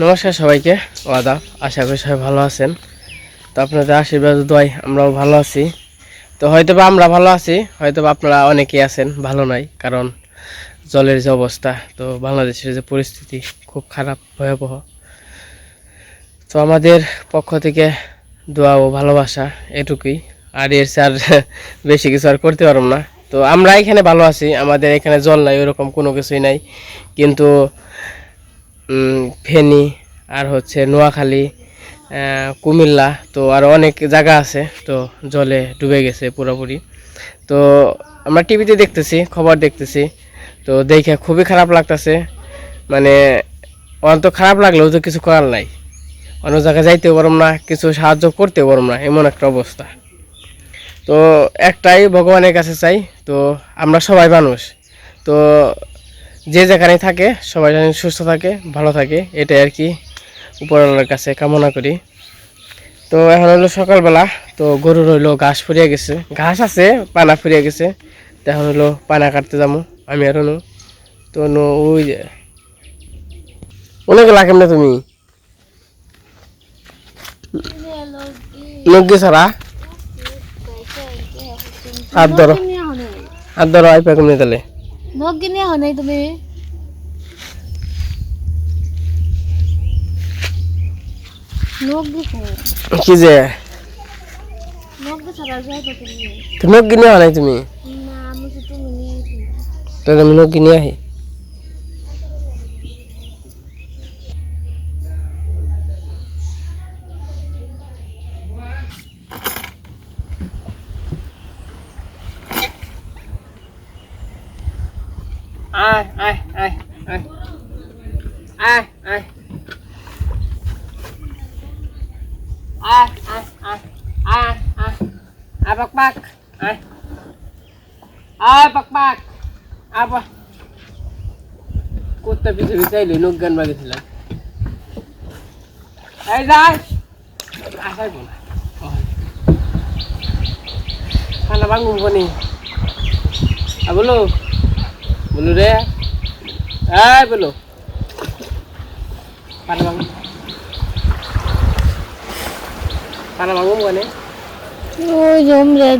নমস্কার সবাইকে ওয়াদা আশা করি সবাই ভালো আছেন। তো আপনাদের আশীর্বাদ দোয়াই আমরাও ভালো আছি। তো হয়তো বা আমরা ভালো আছি হয়তো বা আপনারা অনেকেই আছেন, ভালো নাই, কারণ জলের যে অবস্থা, তো বাংলাদেশের যে পরিস্থিতি খুব খারাপ, ভয়াবহ। তো আমাদের পক্ষ থেকে দোয়া ও ভালোবাসা এটুকুই, আর এর চেয়ে আর বেশি কিছু আর করতে পারব না। তো আমরা এখানে ভালো আছি, আমাদের এখানে জল নাই, ওরকম কোনো কিছুই নাই। কিন্তু ফেনী, আর হচ্ছে নোয়াখালী কুমিল্লা, তো আরও অনেক জায়গা আছে, তো জলে ডুবে গেছে পুরোপুরি। তো আমরা টিভিতে দেখতেছি, খবর দেখতেছি, তো দেখে খুবই খারাপ লাগতেছে। মানে অন্ত খারাপ লাগলেও তো কিছু করার নাই। অন্য জায়গায় যাইতেও পারম না, কিছু সাহায্য করতেও পারম না, এমন একটা অবস্থা। তো একটাই ভগবানের কাছে চাই, তো আমরা সবাই মানুষ। তো যে যেখানে থাকে, সবাই যেন সুস্থ থাকে, ভালো থাকে, এটাই আর কি উপরওয়ালার কাছে কামনা করি। তো এখন হলো সকালবেলা, তো গরুর হইল ঘাস ফুরিয়ে গেছে। ঘাস আছে, পানা ফুরিয়ে গেছে। তো এখন হলো পানা কাটতে যাব, আমি আর নু তো নু ওই যে। অনেক লাগেন না তুমি? নগ্গি ছাড়া হাত ধরো। হাত ধরো আই তাহলে নগিনে হও নাই তুমি। কি যে? তুমি। নগিনে হও নাই তুমি? তাহলে আমি নগিনে আহি। আয় আয় আয় আয় আয় আয় আয় আয় আয় আয় বাক বাক আয় আয় বাক বাক আবা কুত্তা পিছে পিছে আইলে নখ গান বাগেছিলাম এই যাই আসাই বলা খানা বাঙ্গুম কোনি আ বলো বলো রে হ্যাঁ বলো। পানা বাবু। পানা বাবু বলে। ওই জমরে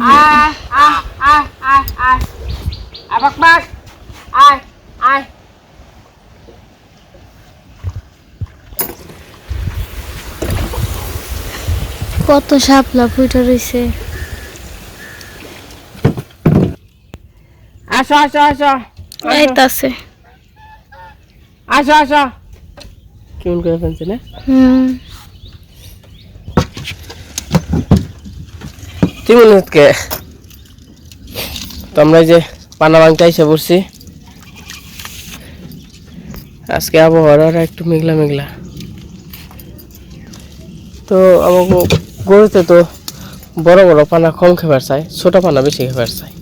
আয় আয় কত সাপলা ফুটে রয়েছে আসো আসো আসো। আইতাছে আসো আসো। কেমন করে ফেলছে না? তো আমরা যে পানা বাংটা এসে পড়ছি। আজকে আবহাওয়াটা একটু মেঘলা মেঘলা। তো আমাকে গরুতে তো বড় বড় পানা কম খেবার চাই ছোট পানা বেশি খেবার চাই।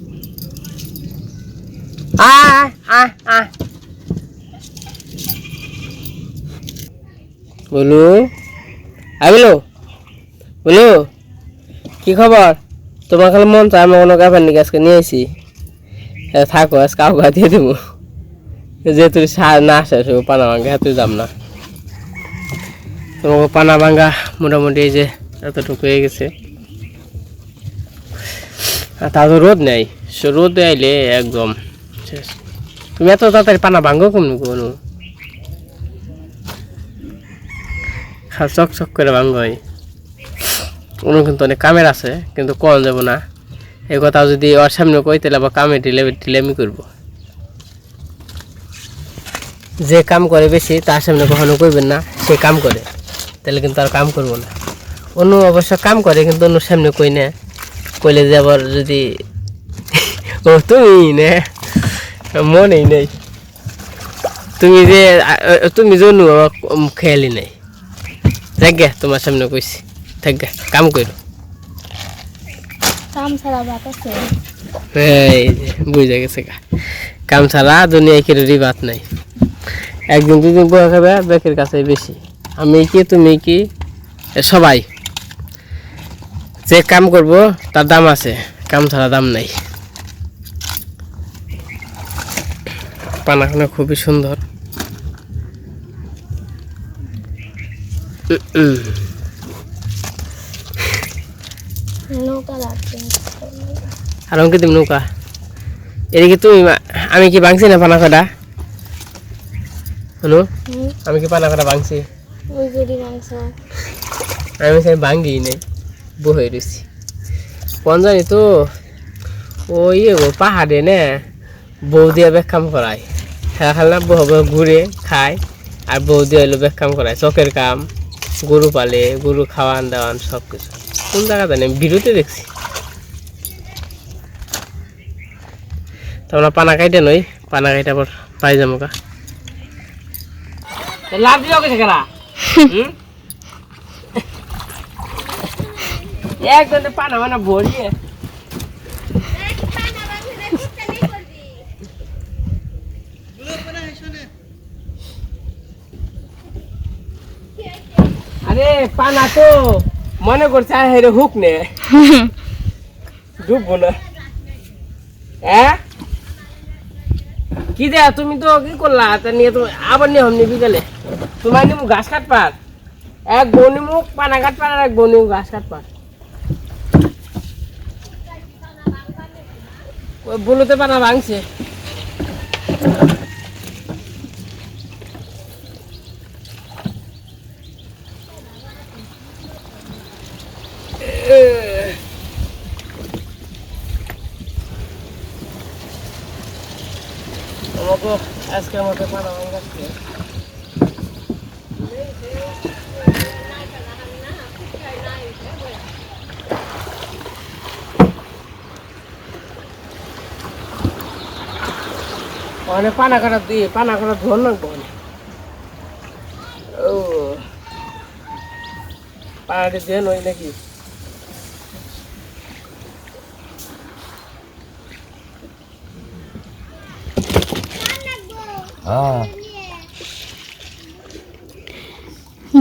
বলু? আয় বলু। বলু, কি খবর? তোমার খালি মন চায় আমি অন্য কাপড় নিয়ে আজকে নিয়ে হ্যাঁ থাকো, আজকে আবহাওয়া দিয়ে দেবো। যে তুই না আসে, সে পানা ভাঙ্গা হাতে যাম না। তোমাকে পানা ভাঙ্গা মোটামুটি এই যে এতটুকু হয়ে গেছে। আর তা তো রোদ নেই। রোদ আইলে একদম শেষ। তুমি এত তাড়াতাড়ি পানা ভাঙ্গো কমনি কোনো? খাল চক চক করে ভাঙ্গই ওনার কিন্তু অনেক কামের আছে, কিন্তু কম যাব না। এই কথা যদি ওর সামনে কই, তাহলে আবার কামে ঢিলে ঢিলে আমি করব। যে কাম করে বেশি, তার সামনে কখনো কইবেন না, সে কাম করে। তাহলে কিন্তু আর কাম করব না। অন্য অবশ্য কাম করে, কিন্তু অন্য সামনে কই না। কইলে যে আবার যদি ও, তুমি নে। মনেই নেই। তুমি যে তুমি জন্য খেয়ালি নেই। দেখ গে তোমার সামনে কইছি। থাক গে কাম করো কাম ছাড়া বাত আছে? এই যে বুঝে গেছে কাম ছাড়া দুনিয়ায় কেউ রিবাত নাই। একদিন দুদিন বয়ে খাবে বেকের কাছে বেশি। আমি কি তুমি কি সবাই। যে কাম করব তার দাম আছে। কাম ছাড়া দাম নাই। পানাখানা খুবই সুন্দর নৌকা লাগছে আর আমাকে তুমি নৌকা। এদিকে তুমি আমি কি ভাঙছি না পানা কাটা শুনো আমি কি পানা কাটা ভাঙছি। আমি সে ভাঙ্গি নেই বহে রয়েছি কোন জানি তো ওই ইয়ে পাহাড়ে নে বউ দিয়ে ব্যাখ্যাম করায়। খেলা খেলা বহ ঘুরে খায় আর বউ দিয়ে হইল ব্যাখ্যাম করায় চকের কাম। গরু পালে গরু খাওয়ান দাওয়ান সব কিছু কোন জায়গা জানি বিরুতে ভিডিওতে দেখছি। তো আমরা পানা কাইটে নই পানা কাইটা পর পাই যাব কা লাভ দিও কে খেলা? একদম পানা মানা ভরিয়ে আরে পানা তো মনে করছে আর হুক নে। ডুববো না। হ্যাঁ কি দে তুমি তো কি করলা? তা নিয়ে তো আবার নিয়ে হমনি বিকেলে। তোমার নিমু ঘাস কাটপার এক বউ নিমু পানা কাটপার আর এক বউ নিমু ঘাস কাটপার বুলোতে পানা ভাঙছে আমাকে আজকের মতো পানা ভাঙাচ্ছে মানে পানা কাটা দিয়ে পানা কাটা ধর না কোন ও। পানাটি দিয়ে নই নাকি?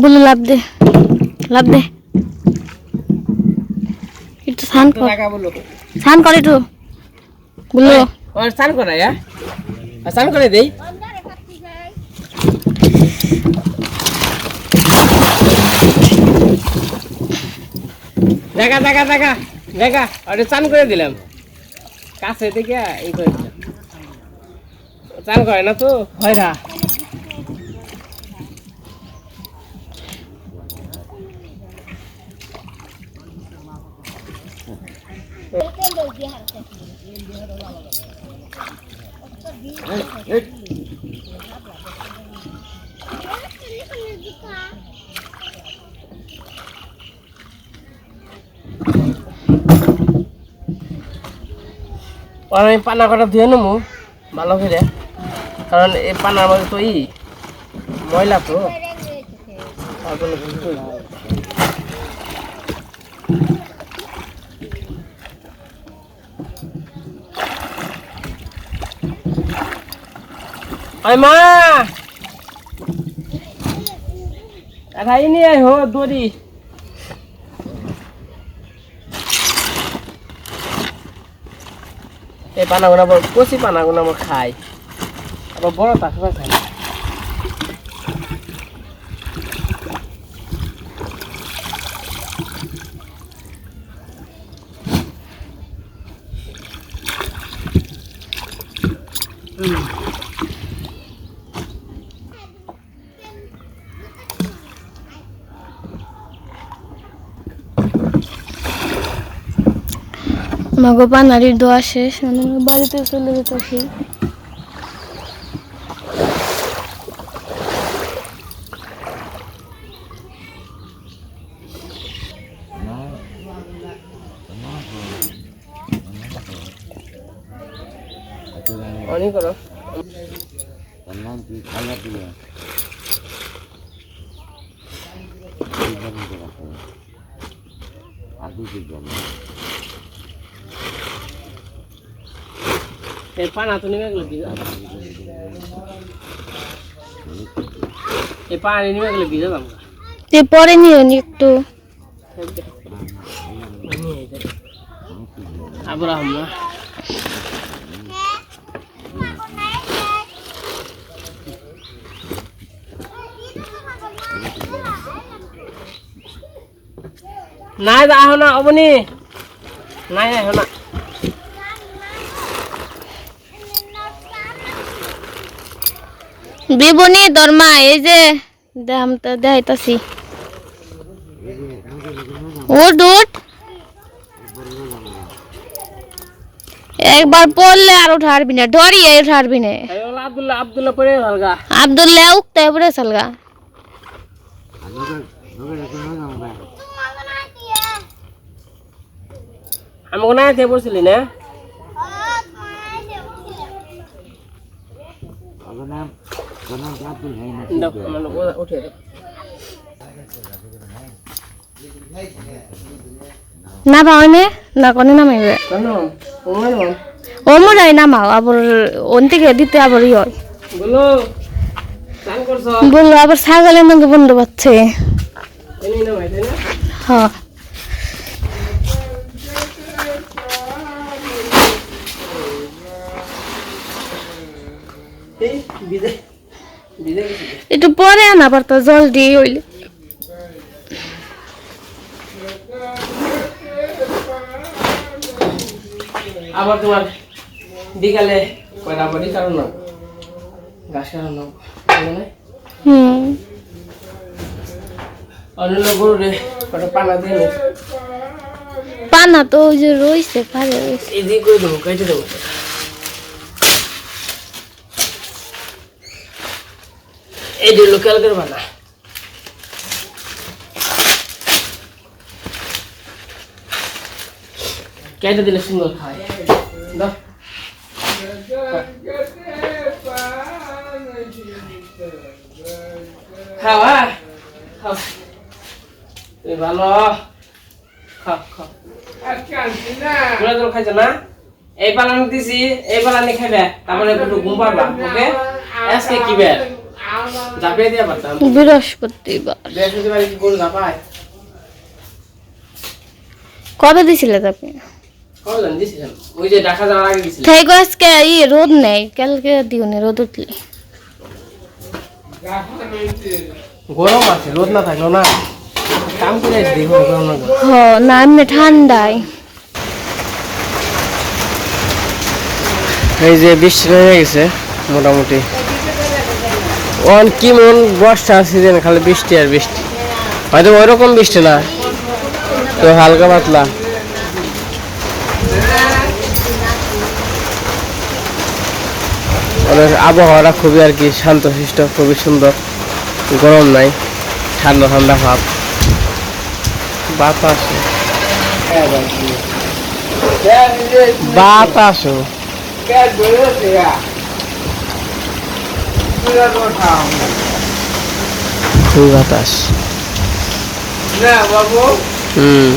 বলে লাভ দে লাভ দে। একটু স্নান কর। স্নান কর একটু। বলো। ওর স্নান হ্যাঁ আর স্নান করে দেই। দেখা দেখা দেখা দেখা। ওটা স্নান করে দিলাম। কাছে থেকে এই করে দিলাম। স্নান করে না তো? হয় না। আমি পানা কটা ধুয়ে নেব ভালো করে কারণ এই পানার মধ্যে তো ই ময়লা তো তার জন্য ধুতে হইবে। ওই মা। খাই নিয়ে হো, দড়ি। এই পানাগুলো আবার, কচি পানাগুলো আমার খাই আবার বড় তাকে খাই মাগো পানারির দোয়া শেষ। মানে আমি বাড়িতে চলে যেতেছি। অনেক করো এই পানা তো নিমে গেল ভিজা এই পানি নিমে গেলে ভিজা দাম তুই পরে নিও নি একটু। আবার আমরা নাই আহ না অবনি। নাই আহ না। বিবনি দরমা এই যে দেখাম তো দেখাইতাছি। উঠ উঠ। একবার পড়লে আর উঠারবি না ডরিয়ে উঠারবি না। আব্দুল্লাহ আব্দুল্লাহ পরে ভালগা আবদুল্লাহ উঠতে পড়ে সালগা না না পাওনে না কোনে নামাইবে। ও মোরাই নামাও আবার ওন থেকে দিতে আবার ই হয়। বলল আবার ছাগলের মধ্যে বন্ধ পাচ্ছে। হ্যাঁ। এই বিদে বিদে গেছি। একটু পরে আনা পারতো জল দিয়ে হইলে। আবার তোমার বিকালে কয়টা বডি কারণ না? ঘাস কারণ না? হুম। অন্য গরু কটা পানা দিয়ে পানা তো ওই যে রইছে পারে রইছে। এদিকে করে দেবো কেটে দেবো। যে লোকাল করে বানা কেটে দিলে সুন্দর খায়? খাওয়া খাও তুমি ভালো। খাও খাও। খাইছো না? এই পালানি দিছি, এই পালানি খাইবে তারপরে একটু ঘুম পারবা ওকে? আজকে কি বের বৃহস্পতিবার। কবে দিছিলে আপনি? আজকে ই রোদ নেই কালকে দিও নি রোদ উঠলে। গরম আছে রোদ না থাকল না। কাম করে না এমনি ঠান্ডায়। এই যে বৃষ্টি হয়ে গেছে মোটামুটি। অন কি মন বর্ষা সিজন খালি বৃষ্টি আর বৃষ্টি। হয়তো ওই রকম বৃষ্টি না, তো হালকা পাতলা। আবহাওয়াটা খুবই আর কি শান্ত শান্তশিষ্ট, খুবই সুন্দর। গরম নাই, ঠান্ডা ঠান্ডা ভাব। বাতাসও। বাতাসও। খুবই বাতাস। হুম।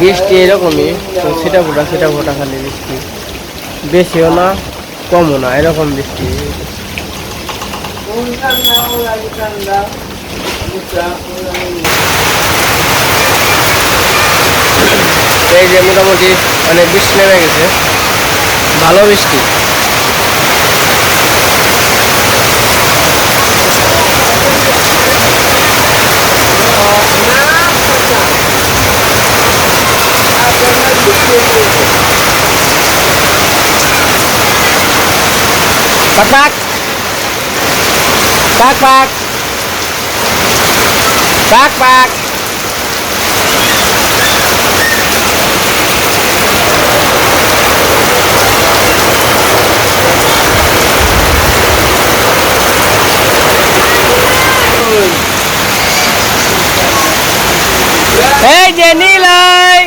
বৃষ্টি এরকমই তো সেটা ফোটা সেটা ফোটা খালি বৃষ্টি। বেশিও না কমও না এরকম বৃষ্টি। এই যে মোটামুটি মানে বৃষ্টি নেমে গেছে। ভালো বৃষ্টি Pak pak Pak pak Pak pak এই যে নীলাই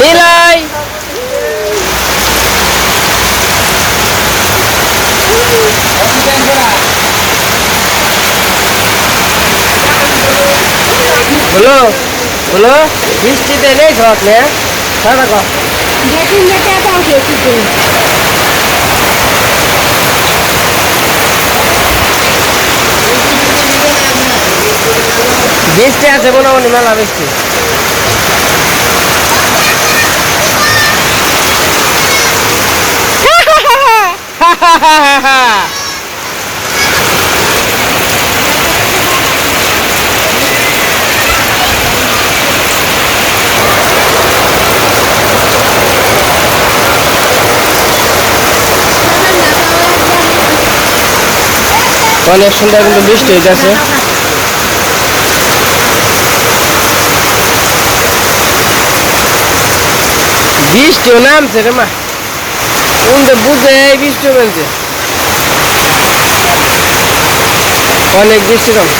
নীলাই বলো বলো বৃষ্টিতে নেই ঘর নে? সাদা মিষ্টি আছে মনে মেলা মিষ্টি অনেক সুন্দর কিন্তু বৃষ্টি গেছে বৃষ্টিও নামছে রে মা কোনটা বুঝে এই বৃষ্টি নামছে অনেক বৃষ্টি নামছে